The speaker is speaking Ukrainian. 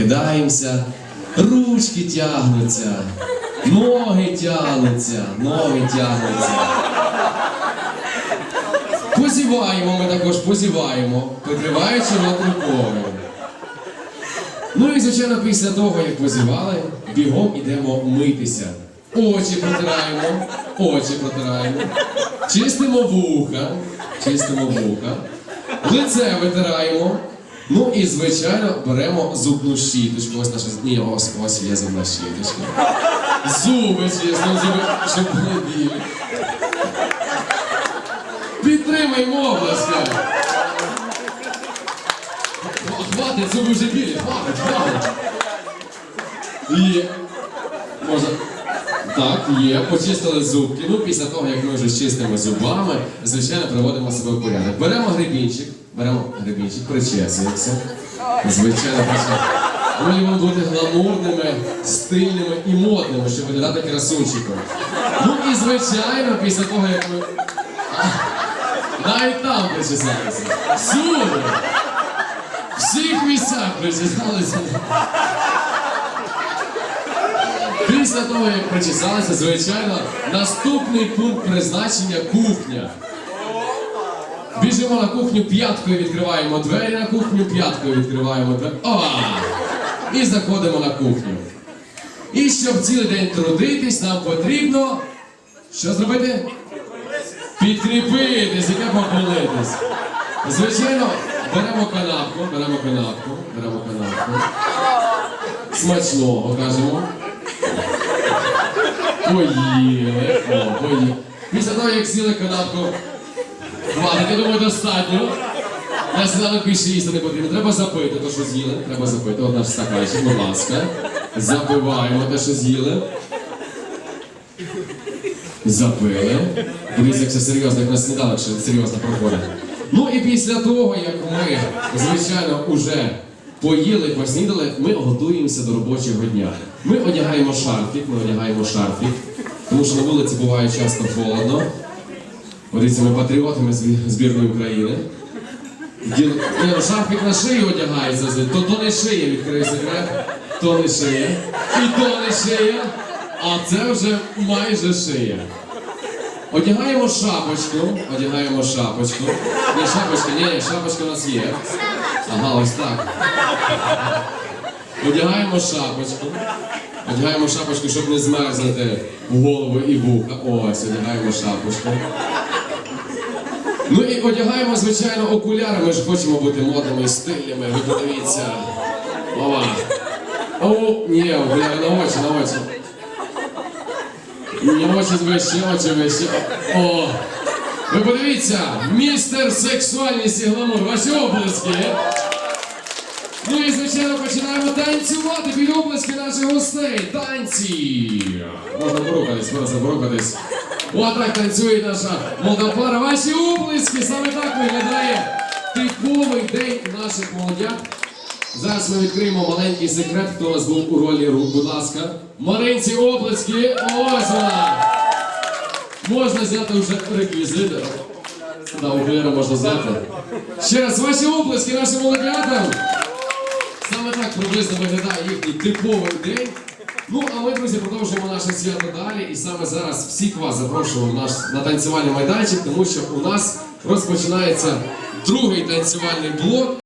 прокидаємося, ручки тягнуться, ноги тягнуться, ноги тягнуться. Позіваємо, ми також позіваємо, прикриваючи рот рукою. Ну і звичайно, після того, як позівали, бігом ідемо митися. Очі протираємо, очі протираємо, чистимо вуха, чистимо вуха, лице витираємо. Ну і звичайно беремо зубну щіточку. Ось наша ні, ось, ось є зубна щіточка. Зуби чесно, зуби, щоб були білі. Підтримаймо обласки! Хватить, зуби вже білі, хватить, хватить. І можна. Так, є, почистили зубки. Ну, після того, як ми вже з чистими зубами, звичайно, приводимо себе в порядок. Беремо гребінчик, беремо гребінчик, причесуємося. Звичайно, причесуємося. Будемо бути гламурними, стильними і модними, щоб виглядати красунчиком. Ну і звичайно, після того, як ми. Навіть там причесалися. Всюди! Всіх місцях причесалися. Після того, як причесалися, звичайно, наступний пункт призначення кухня. Біжимо на кухню, п'яткою відкриваємо двері на кухню, п'яткою відкриваємо двері. І заходимо на кухню. І щоб цілий день трудитись, нам потрібно. Що зробити? Підкріпитись, яке похвалитись. Звичайно, беремо канапку, беремо канапку, беремо канапку. Смачного кажемо. Поїли. О, поїли. Після того, як сіли канапку, хватить, я думаю, достатньо. На сніданок більше їсти не потрібно. Треба запити те, що з'їли. Треба запити. От наш стаканчик, будь ласка. Запиваємо те, що з'їли. Запили. Дивіться, як все серйозно, як на сніданок ще серйозно проходить. Ну і після того, як ми, звичайно, уже поїли, поснідали, ми готуємося до робочого дня. Ми одягаємо шарфік, ми одягаємо шарфік, тому що на вулиці буває часто холодно. Подивіться, ми патріоти, збірної України. Діл... На шию одягається, то, то не шия, відкрию секрет, то не шия, і то не шия, а це вже майже шия. Одягаємо шапочку, одягаємо шапочку. Ні, шапочка, ні, шапочка у нас є. Ага, ось так. Одягаємо шапочку. Одягаємо шапочку, щоб не змерзнути в голову і вуха. Ось, одягаємо шапочку. Ну і одягаємо, звичайно, окуляри. Ми ж хочемо бути модними стильними. Ви подивіться. Ова. О, ні, окуляри на очі, на очі. Ні, очі вище, очі вище. О! Ви подивіться, містер сексуальність і гламур. Ваші облиски. Ну і звичайно починаємо танцювати під облиски наших гостей. Танці! Можна порухатись, можна порухатись. О, так танцює наша молода пара. Ваші облиски! Саме так виглядає типовий день наших молодят. Зараз ми відкриємо маленький секрет, хто у нас був у ролі рук, будь ласка. Маринці облиски, ось вона! Можна зняти вже реквізит. Да, окуляри можна зняти. Ще раз, ваші облиски нашим молодятам. Саме так приблизно виглядає їхній типовий день. Ну, а ми, друзі, продовжуємо наше свято далі. І саме зараз всіх вас запрошуємо наш на танцювальний майданчик, тому що у нас розпочинається другий танцювальний блок.